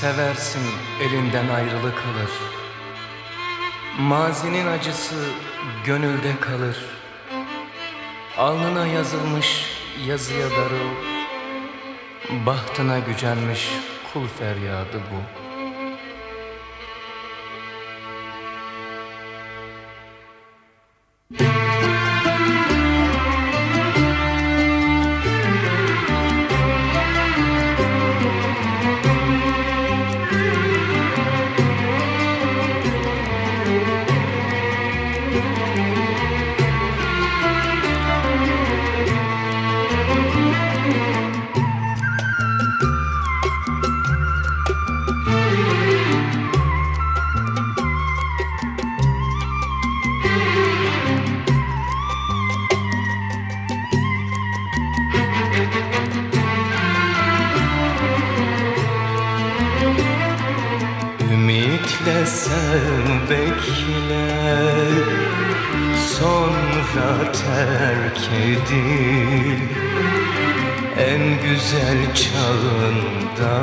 Seversin elinden ayrılı kalır Mazinin acısı gönülde kalır. Alnına yazılmış yazıya darıl. Bahtına gücenmiş kul feryadı bu Sev bekle Sonra terk edil. En güzel çağında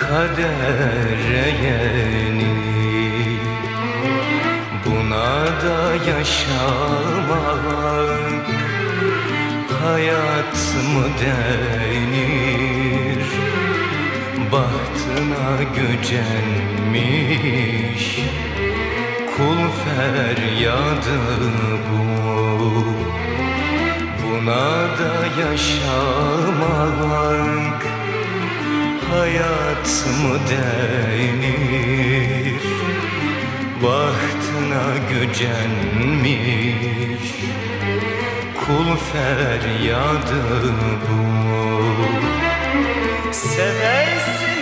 Kadere yenil. Buna da yaşamak Hayat mı denir Bahtına gücenmiş Kul feryadı bu. Buna da yaşamak Hayat mı denir? Bahtına gücenmiş Kul feryadı bu. Seversin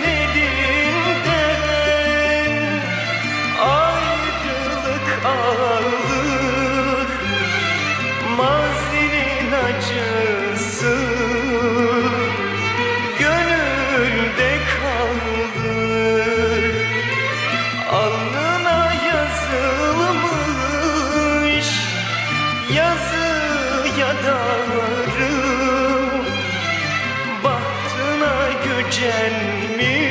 Bahtına gücenmiş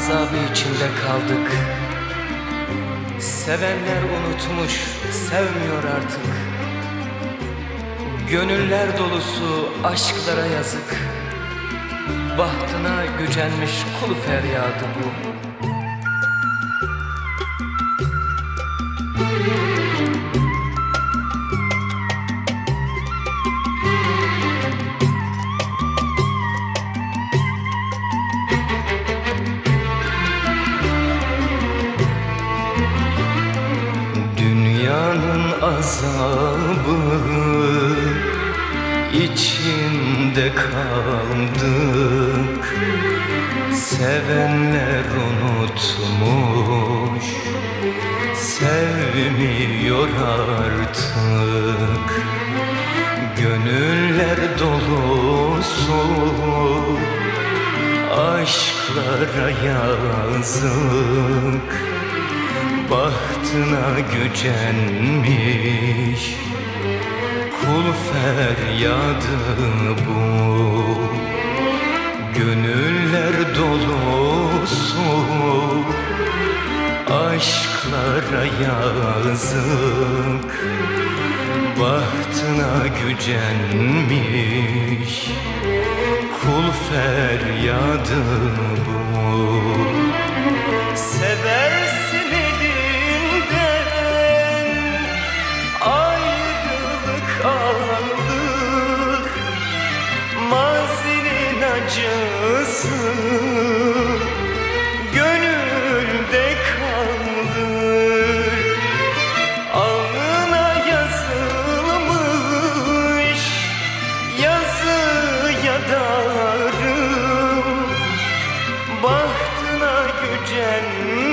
azabı içinde kaldık. Sevenler unutmuş, sevmiyor artık. Gönüller dolusu aşklara yazık. Bahtına gücenmiş kul feryadı bu azabı içinde kaldık. Sevenler unutmuş Sevmiyor artık. Gönüller dolusu Aşklara yazık Bahtına gücenmiş. Kul feryadı bu. Gönüller dolusu Aşklara yazık. Bahtına gücenmiş. Kul feryadı Yazıya darım